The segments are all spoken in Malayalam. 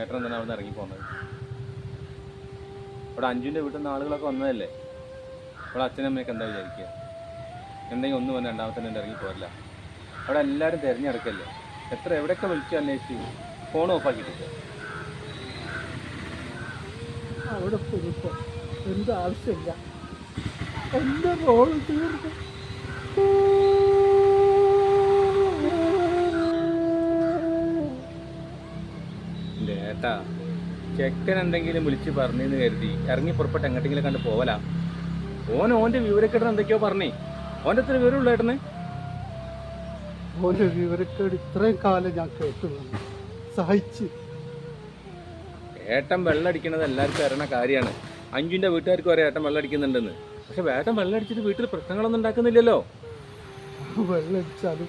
ഏട്ടൻ എന്താണ് അവിടെ ഇറങ്ങി പോകുന്നത് ഇവിടെ അഞ്ജുവിന്റെ വീട്ടിൽ നിന്ന് ആളുകളൊക്കെ വന്നതല്ലേ? ഇവിടെ അച്ഛനും അമ്മയൊക്കെ എന്താ വിചാരിക്കുക? എന്തെങ്കിലും ഒന്നും വന്ന് രണ്ടാമത്തെ തന്നെ ഇറങ്ങി പോരല്ല. അവിടെ എല്ലാവരും തിരഞ്ഞെടുക്കല്ലേ എത്ര എവിടെയൊക്കെ വിളിച്ചു അന്വേഷിച്ചു? ഫോൺ ഓഫാക്കിയിട്ടില്ല അവിടെ പോയിപ്പോ. എന്ത് ആവശ്യമില്ല. എന്റെ റോൾ തീർന്നു. ഏട്ടാ ചെക്കൻ എന്തെങ്കിലും വിളിച്ച് പറഞ്ഞെന്ന് കരുതി. ഇറങ്ങി പുറപ്പെട്ട് എങ്ങോട്ടെങ്കിലും കണ്ട് പോവലാ. ഓൻ ഓന്റെ വിവരക്കെട്ടൻ എന്തൊക്കെയോ പറഞ്ഞേ. ഓന്റെ എത്ര വിവരമുള്ള ഏട്ടന്? ഓന്റെ വിവരക്കേട് ഇത്രയും കാലം ഞാൻ കേട്ടു. സഹിച്ച്. ഏട്ടൻ വെള്ളം അടിക്കണത് എല്ലാവർക്കും അറിയണ കാര്യമാണ്. അഞ്ചിന്റെ വീട്ടുകാർക്കും അറിയാം ഏട്ടൻ വെള്ളം അടിക്കുന്നുണ്ടെന്ന് പക്ഷെ ഏട്ടൻ വെള്ളം അടിച്ചിട്ട് വീട്ടിൽ പ്രശ്നങ്ങളൊന്നും ഉണ്ടാക്കുന്നില്ലല്ലോ. വെള്ളടിച്ചാലും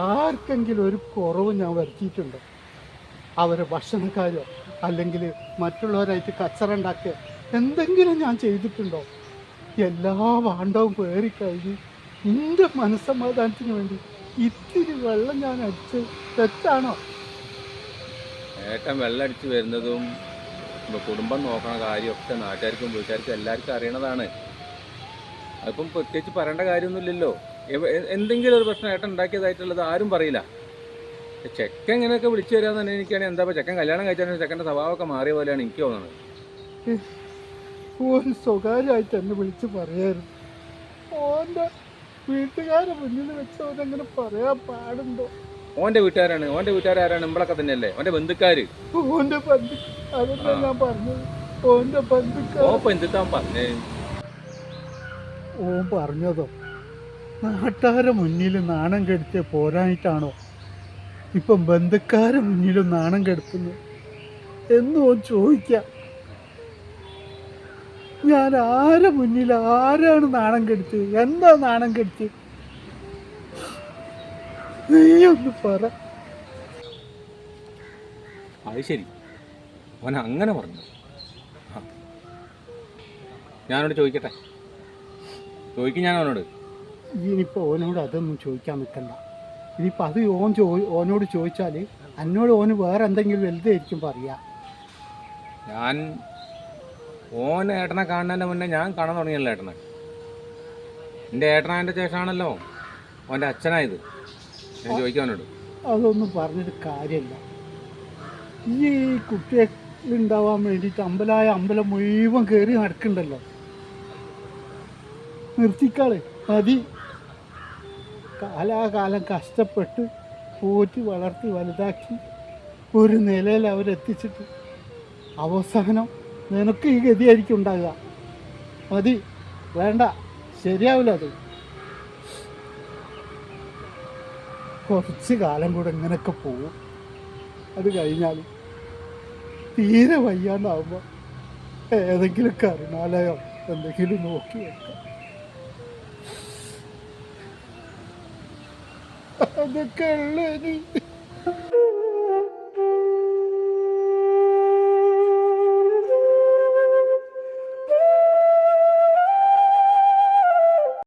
ആർക്കെങ്കിലും ഒരു കുറവ് ഞാൻ വരുത്തിയിട്ടുണ്ടോ. അവരെ ഭക്ഷണക്കാരോ അല്ലെങ്കിൽ മറ്റുള്ളവരായിട്ട് കച്ചറ ഉണ്ടാക്കുക എന്തെങ്കിലും ഞാൻ ചെയ്തിട്ടുണ്ടോ? എല്ലാ വാണ്ടവും പേറിക്കഴിഞ്ഞ് എന്റെ മനസ്സമാധാനത്തിന് വേണ്ടി ഇത്തിരി വെള്ളം ഞാൻ അടിച്ച് തെറ്റാണോ? ഏട്ടൻ വെള്ളം അടിച്ച് വരുന്നതും കുടുംബം നോക്കണ കാര്യമൊക്കെ നാട്ടുകാർക്കും വീട്ടുകാർക്കും എല്ലാവർക്കും അറിയണതാണ്. അതിപ്പം പ്രത്യേകിച്ച് പറയേണ്ട കാര്യമൊന്നുമില്ലല്ലോ. എന്തെങ്കിലും ഒരു പ്രശ്നം ഏട്ടൻ ഉണ്ടാക്കിയതായിട്ടുള്ളത് ആരും പറയില്ല. ചെക്കൻ ഇങ്ങനെയൊക്കെ വിളിച്ചു വരാന്ന് തന്നെ എനിക്കാണെങ്കിൽ എന്താ ചെക്കൻ കല്യാണം കഴിച്ചാൽ ചെക്കന്റെ സ്വഭാവമൊക്കെ മാറിയ പോലെയാണ് എനിക്ക് തോന്നുന്നത്. ഓൻ സ്വകാര്യമായിട്ട് എന്നെ വിളിച്ച് പറയായിരുന്നു ഓന്റെ വീട്ടുകാരെ മുന്നിൽ വെച്ച് അവനങ്ങനെ പറയാൻ പാടുണ്ടോ? ഓന്റെ വീട്ടുകാരാണ് ഓന്റെ വീട്ടുകാരാണ് നമ്മളൊക്കെ തന്നെയല്ലേ? ഓന്റെ ബന്ധുക്കാര്. ഓന്റെ ആ. ഞാൻ പറഞ്ഞത്. ഓന്റെ ബന്ധുക്കാർ ഓ എന്തിട്ടാൻ പറഞ്ഞേ? ഓൻ പറഞ്ഞതോ? നാട്ടാരെ മുന്നിൽ നാണം കെടുത്തിയ പോരാഞ്ഞിട്ടാണോ ഇപ്പം ബന്ധുക്കാരെ മുന്നിലും നാണം കെടുത്തുന്നു. എന്നോ ചോദിക്കാം. ഞാൻ ആരെ മുന്നിൽ ആരാണ് നാണം കെടുത്ത് എന്താ നാണം കെടുത്ത് നീ ഒന്ന് പറ. അത് ശരി. അവൻ അങ്ങനെ പറഞ്ഞു. ഞാനോട് ചോദിക്കട്ടെ? ചോദിക്കും ഞാൻ അവനോട്. ഇനിയിപ്പോൾ അവനോട് അതൊന്നും ചോദിക്കാൻ നിൽക്കണ്ട ഇനിയിപ്പോൾ അത് ഓൻ ചോ ഓനോട് ചോദിച്ചാൽ അന്നോട് ഓന് വേറെ എന്തെങ്കിലും വലുതായിരിക്കും പറയാ. ഞാൻ ഓൻ ഏട്ടനെ കാണുന്നതിന്റെ മുന്നേ ഞാൻ കാണാൻ തുടങ്ങിയല്ലോ ഏട്ടനെ? എന്റെ ഏട്ടനായതിന്റെ ശേഷമാണല്ലോ ഓന്റെ അച്ഛനായത്. ഞാൻ ചോദിക്കാനോട് അതൊന്നും പറഞ്ഞിട്ട് കാര്യമില്ല. ഈ കുട്ടിയെ ഉണ്ടാവാൻ വേണ്ടിയിട്ട് അമ്പലായ അമ്പലം മുഴുവൻ കയറി നടക്കണ്ടല്ലോ? നിർത്തിക്കാളെ. മതി. കാലാകാലം കഷ്ടപ്പെട്ട് പോറ്റി വളർത്തി വലുതാക്കി ഒരു നിലയിൽ അവരെത്തിച്ചിട്ട് അവസാനം നിനക്ക് ഈ ഗതിയായിരിക്കും ഉണ്ടാകുക മതി. വേണ്ട. ശരിയാവില്ല അത്. കുറച്ച് കാലം കൂടെ ഇങ്ങനെയൊക്കെ പോകും അത് കഴിഞ്ഞാൽ തീരെ വയ്യാണ്ടാവുമ്പോൾ ഏതെങ്കിലും കരുണാലയോ എന്തെങ്കിലും നോക്കി വെക്കാം. അതൊക്കെ ഉള്ളു ഇനി